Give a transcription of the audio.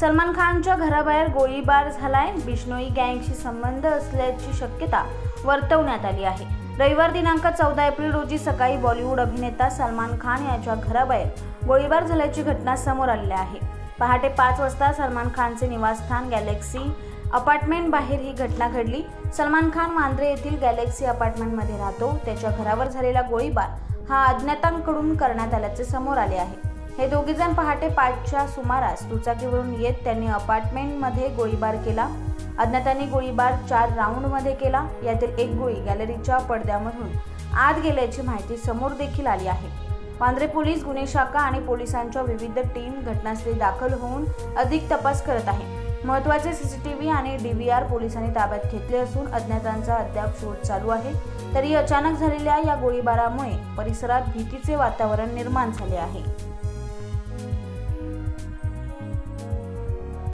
सलमान खानच्या घराबाहेर गोळीबार झालाय. बिश्नोई गँगशी संबंध असल्याची शक्यता वर्तवण्यात आली आहे. रविवार दिनांक चौदा एप्रिल रोजी सकाळी बॉलिवूड अभिनेता सलमान खान याच्या घराबाहेर गोळीबार झाल्याची घटना समोर आलेली आहे. पहाटे पाच वाजता सलमान खानचे निवासस्थान गॅलेक्सी अपार्टमेंट बाहेर ही घटना घडली. सलमान खान वांद्रे येथील गॅलेक्सी अपार्टमेंटमध्ये राहतो. त्याच्या घरावर झालेला गोळीबार हा अज्ञातांकडून करण्यात आल्याचे समोर आले आहे. हे दोघेजण पहाटे पाचच्या सुमारास दुचाकीवरून येत त्यांनी अपार्टमेंटमध्ये गोळीबार केला. अज्ञातांनी गोळीबार चार राऊंडमध्ये केला. यातील एक गोळी गॅलरीच्या पडद्यामधून आत गेल्याची माहिती समोर देखील आली आहे. पांढरे पोलीस गुन्हे शाखा आणि पोलिसांच्या विविध टीम घटनास्थळी दाखल होऊन अधिक तपास करत आहे. महत्त्वाचे व्ही आणि डी व्ही आर पोलिसांनी ताब्यात घेतले असून अज्ञातांचा अद्याप शोध चालू आहे. तरी अचानक झालेल्या या गोळीबारामुळे परिसरात भीतीचे वातावरण निर्माण झाले आहे.